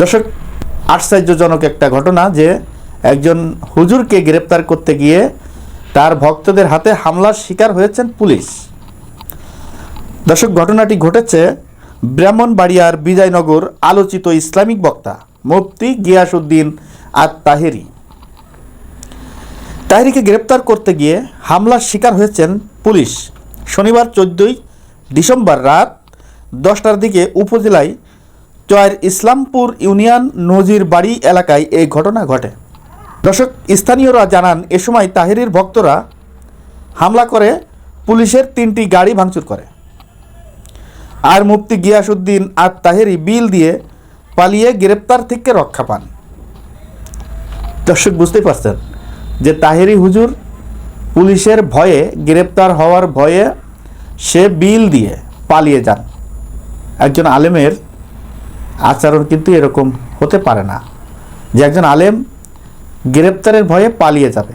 দর্শক, আশ্চর্যজনক একটা ঘটনা যে একজন হুজুরকে গ্রেপ্তার করতে গিয়ে তার ভক্তদের হাতে হামলার শিকার হয়েছেন পুলিশ। দর্শক, ঘটনাটি ঘটেছে ব্রাহ্মণবাড়িয়ার বিজয়নগর আলোচিত ইসলামিক বক্তা মুফতি গিয়াসউদ্দিন আর তাহেরি তাহেরিকে গ্রেপ্তার করতে গিয়ে হামলার শিকার হয়েছেন পুলিশ। শনিবার চোদ্দোই ডিসেম্বর রাত দশটার দিকে উপজেলায় চয়ের ইসলামপুর ইউনিয়ন নজির বাড়ি এলাকায় এই ঘটনা ঘটে। দর্শক, স্থানীয়রা জানান, এ সময় তাহেরির ভক্তরা হামলা করে পুলিশের তিনটি গাড়ি ভাঙচুর করে। আর মুফতি গিয়াসউদ্দিন আর তাহেরি বিল দিয়ে পালিয়ে গ্রেপ্তার থেকে রক্ষা পান। দর্শক, বুঝতেই পারছেন যে তাহেরি হুজুর পুলিশের ভয়ে, গ্রেপ্তার হওয়ার ভয়ে সে বিল দিয়ে পালিয়ে যান। একজন আলেমের আচরণ কিন্তু এরকম হতে পারে না। যে একজন আলেম গ্রেপ্তারের ভয়ে পালিয়ে যাবে।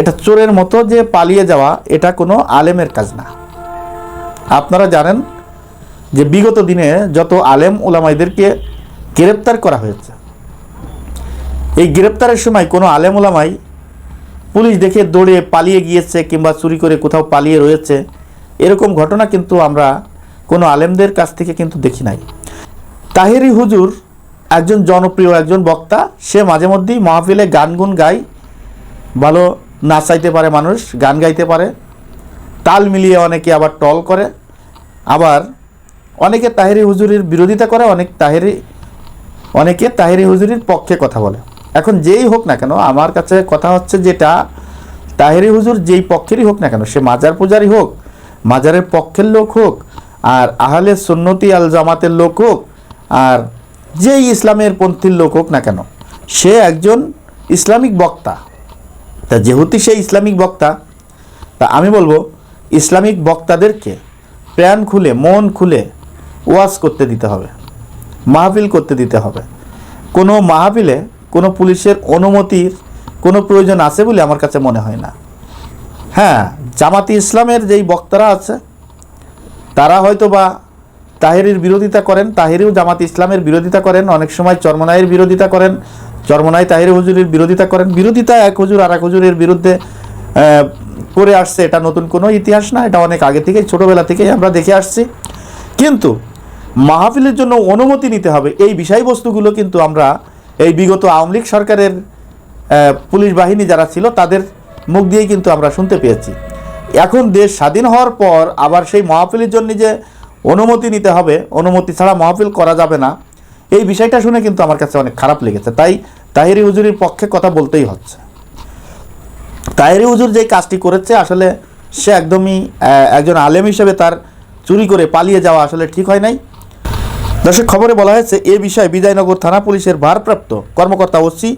এটা চোরের মতো যে পালিয়ে যাওয়া, এটা কোনো আলেমের কাজ না। আপনারা জানেন যে বিগত দিনে যত আলেম ওলামাইদেরকে গ্রেপ্তার করা হয়েছে, এই গ্রেপ্তারের সময় কোনো আলেম ওলামাই পুলিশ দেখে দৌড়ে পালিয়ে গিয়েছে কিংবা চুরি করে কোথাও পালিয়ে রয়েছে, এরকম ঘটনা কিন্তু আমরা কোনো আলেমদের কাছ থেকে কিন্তু দেখি নাই। তাহেরি হুজুর একজন জনপ্রিয় একজন বক্তা। সে মাঝে মধ্যেই মাহফিলে গান গুন গায়। ভালো নাচাইতে পারে মানুষ, গান গাইতে পারে। তাল মিলিয়ে অনেকে আবার টল করে। আবার অনেকে তাহেরি হুজুরির বিরোধিতা করে, অনেক তাহেরি, অনেকে তাহেরি হুজুরির পক্ষে কথা বলে। এখন যেই হোক না কেন, আমার কাছে কথা হচ্ছে যেটা, তাহেরি হুজুর যেই পক্ষেরই হোক না কেন, সে মাজার পূজারই হোক, মাজারের পক্ষের লোক হোক, আর আহলে সুন্নতি আল জামাতের লোক হোক আর যেই ইসলামের পন্থীর লোক হোক না কেন, সে একজন ইসলামিক বক্তা। তা যেহেতু সে ইসলামিক বক্তা, তা আমি বলব ইসলামিক বক্তাদেরকে প্রাণ খুলে, মন খুলে ওয়াজ করতে দিতে হবে, মাহফিল করতে দিতে হবে। কোনো মাহফিলে কোনো পুলিশের অনুমতির কোনো প্রয়োজন আছে বলে আমার কাছে মনে হয় না। হ্যাঁ জামাতি ইসলামের যেই বক্তারা আছে, তারা হয়তো বা তাহেরির বিরোধিতা করেন, তাহেরিও জামাত ইসলামের বিরোধিতা করেন, অনেক সময় চরমনাইয়ের বিরোধিতা করেন, চরমনাই তাহেরি হুজুরের বিরোধিতা করেন। বিরোধিতা এক হুজুর আর এক হুজুরের বিরুদ্ধে করে আসছে। এটা নতুন কোনো ইতিহাস না, এটা অনেক আগে থেকেই, ছোটোবেলা থেকেই আমরা দেখে আসছি। কিন্তু মাহফিলের জন্য অনুমতি নিতে হবে। এই বিষয়বস্তুগুলো কিন্তু আমরা এই বিগত আওয়ামী লীগ সরকারের পুলিশ বাহিনী যারা ছিল, তাদের মুখ দিয়েই কিন্তু আমরা শুনতে পেয়েছি। এখন দেশ স্বাধীন হওয়ার পর আবার সেই মাহফিলের জন্য যে অনুমতি নিতে হবে, অনুমতি ছাড়া মাহফিল করা যাবে না। এই বিষয়টা শুনে কিন্তু আমার কাছে অনেক খারাপ লেগেছে। তাই তাহিরি হুজুরির পক্ষে কথা বলতেই হচ্ছে। তাহিরি হুজুর যে কাজটি করেছে, আসলে সে একদমই একজন আলেম হিসেবে তার চুরি করে পালিয়ে যাওয়া আসলে ঠিক হয় নাই। দর্শক, খবরে বলা হয়েছে, এ বিষয়ে বিজয়নগর থানা পুলিশের ভারপ্রাপ্ত কর্মকর্তা ওসি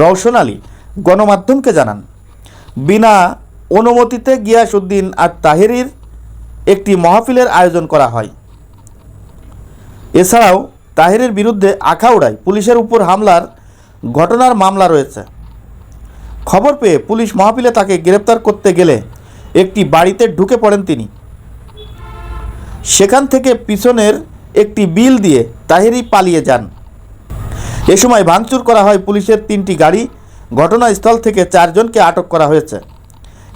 রওশন আলী গণমাধ্যমকে জানান, বিনা অনুমতিতে গিয়াসউদ্দিন আর তাহেরির একটি মাহফিলের আয়োজন করা হয়। এছাড়াও তাহেরের বিরুদ্ধে আখাউড়ায় পুলিশের উপর হামলার ঘটনার মামলা রয়েছে। খবর পেয়ে পুলিশ মাহফিলে তাকে গ্রেপ্তার করতে গেলে একটি বাড়িতে ঢুকে পড়েন তিনি। সেখান থেকে পিছনের একটি বিল দিয়ে তাহেরি পালিয়ে যান। এ সময় ভাঙচুর করা হয় পুলিশের তিনটি গাড়ি। ঘটনাস্থল থেকে চারজনকে আটক করা হয়েছে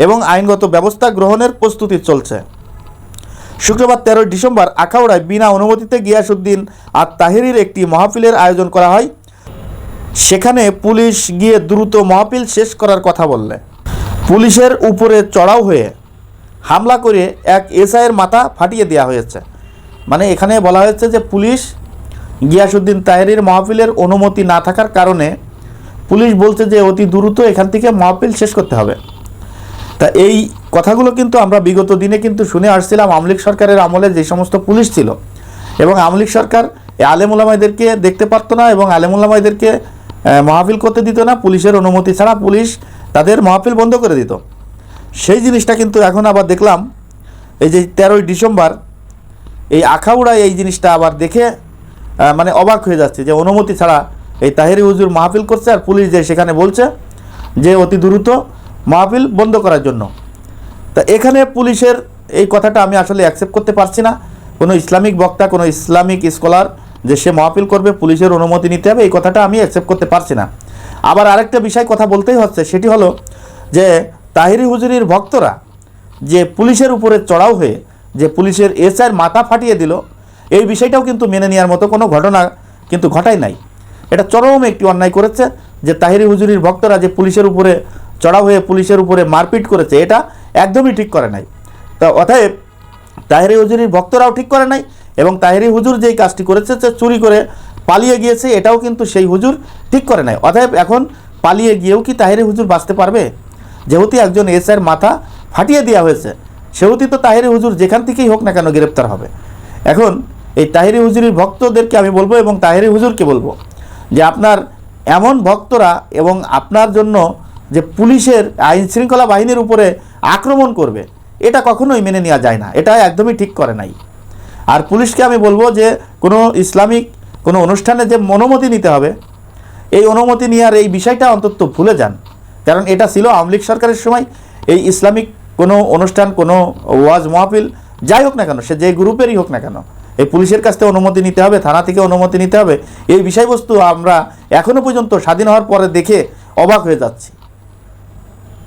এবং আইনগত ব্যবস্থা গ্রহণের প্রস্তুতি চলছে। শুক্রবার তেরোই ডিসেম্বর আখাউড়ায় বিনা অনুমতিতে গিয়াসুদ্দিন আর তাহেরির একটি মাহফিলের আয়োজন করা হয়। সেখানে পুলিশ গিয়ে দ্রুত মাহফিল শেষ করার কথা বললে। পুলিশের উপরে চড়াও হয়ে হামলা করে এক এসআইয়ের মাথা ফাটিয়ে দেওয়া হয়েছে। মানে এখানে বলা হয়েছে যে পুলিশ গিয়াসুদ্দিন তাহেরির মাহফিলের অনুমতি না থাকার কারণে পুলিশ বলছে যে অতি দ্রুত এখান থেকে মাহফিল শেষ করতে হবে। তা এই কথাগুলো কিন্তু আমরা বিগত দিনে কিন্তু শুনে আসছিলাম আমলিক সরকারের আমলে যে সমস্ত পুলিশ ছিল। এবং আমলিক সরকার আলেমুলামাইদেরকে দেখতে পারতো না এবং আলেমুলামাইদেরকে মাহফিল করতে দিত না, পুলিশের অনুমতি ছাড়া পুলিশ তাদের মাহফিল বন্ধ করে দিত। সেই জিনিসটা কিন্তু এখন আবার দেখলাম, এই যে তেরোই ডিসেম্বর, এই আখাউড়ায় এই জিনিসটা আবার দেখে মানে অবাক হয়ে যাচ্ছে যে অনুমতি ছাড়া এই তাহেরি হুজুর মাহফিল করছে আর পুলিশ যে সেখানে বলছে যে অতি দ্রুত মাহফিল বন্ধ করার জন্য। তা এখানে পুলিশের এই কথাটা আমি আসলে অ্যাকসেপ্ট করতে পারছি না। কোনো ইসলামিক বক্তা, কোনো ইসলামিক স্কলার যে সে মহাপিল করবে, পুলিশের অনুমতি নিতে হবে, এই কথাটা আমি অ্যাকসেপ্ট করতে পারছি না। আবার আরেকটা বিষয় কথা বলতেই হচ্ছে, সেটি হলো যে তাহিরি হুজুরির ভক্তরা যে পুলিশের উপরে চড়াও হয়ে, যে পুলিশের এসআইয়ের মাথা ফাটিয়ে দিল, এই বিষয়টাও কিন্তু মেনে নেওয়ার মতো কোনো ঘটনা কিন্তু ঘটাই নাই। এটা চরম একটি অন্যায় করেছে যে তাহিরি হুজুরির ভক্তরা যে পুলিশের উপরে চড়াও হয়ে, পুলিশের উপরে মারপিট করেছে, এটা একদমই ঠিক করে নাই। তা অতএব তাহেরি হুজুরির ভক্তরাও ঠিক করে নাই এবং তাহেরি হুজুর যেই কাজটি করেছে সে চুরি করে পালিয়ে গিয়েছে, এটাও কিন্তু সেই হুজুর ঠিক করে নাই। অতএব এখন পালিয়ে গিয়েও কি তাহেরি হুজুর বাঁচতে পারবে? যেহেতু একজন এসআইয়ের মাথা ফাটিয়ে দেওয়া হয়েছে, সেহেতু তো তাহেরি হুজুর যেখান থেকেই হোক না কেন গ্রেপ্তার হবে। এখন এই তাহেরি হুজুরির ভক্তদেরকে আমি বলব এবং তাহেরি হুজুরকে বলব যে আপনার এমন ভক্তরা এবং আপনার জন্য যে পুলিশের আইন শৃঙ্খলা বাহিনীর উপরে আক্রমণ করবে। এটা কখনোই মেনে নেওয়া যায় না। এটা একদমই ঠিক করে নাই। আর পুলিশকে আমি বলব যে, কোনো ইসলামিক, কোনো অনুষ্ঠানে যে অনুমতি নিতে হবে, এই অনুমতি নেওয়ার এই বিষয়টা অন্তত ভুলে যান। কারণ এটা ছিল আওয়ামী লীগ সরকারের সময়। এই ইসলামিক কোনো অনুষ্ঠান, কোনো ওয়াজ মহাফিল, যাই হোক না কেন, সে যে গ্রুপেরই হোক না কেন, এই পুলিশের কাছ থেকে অনুমতি নিতে হবে, থানা থেকে অনুমতি নিতে হবে। এই বিষয়বস্তু আমরা এখনও পর্যন্ত স্বাধীন হওয়ার পরে দেখে অবাক হয়ে যাচ্ছি।